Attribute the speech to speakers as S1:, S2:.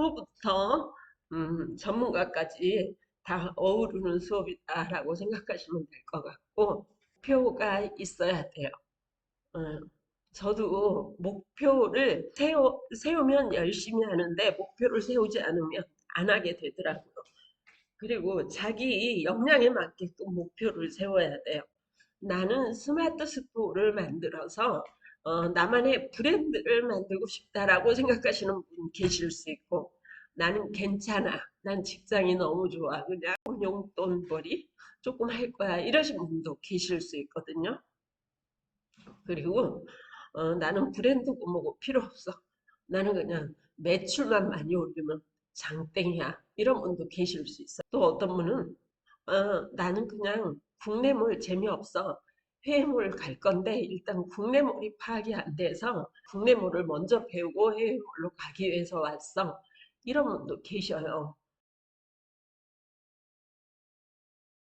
S1: 초보부터 음, 전문가까지 다 어우르는 수업이다라고 생각하시면 될 것 같고 목표가 있어야 돼요. 어, 저도 목표를 세우, 세우면 열심히 하는데 목표를 세우지 않으면 안 하게 되더라고요. 그리고 자기 역량에 맞게끔 목표를 세워야 돼요. 나는 스마트 스토어를 만들어서 어, 나만의 브랜드를 만들고 싶다라고 생각하시는 분 계실 수 있고 나는 괜찮아. 난 직장이 너무 좋아. 그냥 용돈벌이 조금 할 거야. 이러신 분도 계실 수 있거든요. 그리고 어, 나는 브랜드고 뭐고 필요 없어. 나는 그냥 매출만 많이 올리면 장땡이야. 이런 분도 계실 수 있어. 또 어떤 분은 어, 나는 그냥 국내물 재미없어. 해외물 갈 건데 일단 국내물이 파악이 안 돼서 국내물을 먼저 배우고 해외물로 가기 위해서 왔어. 분도 계셔요.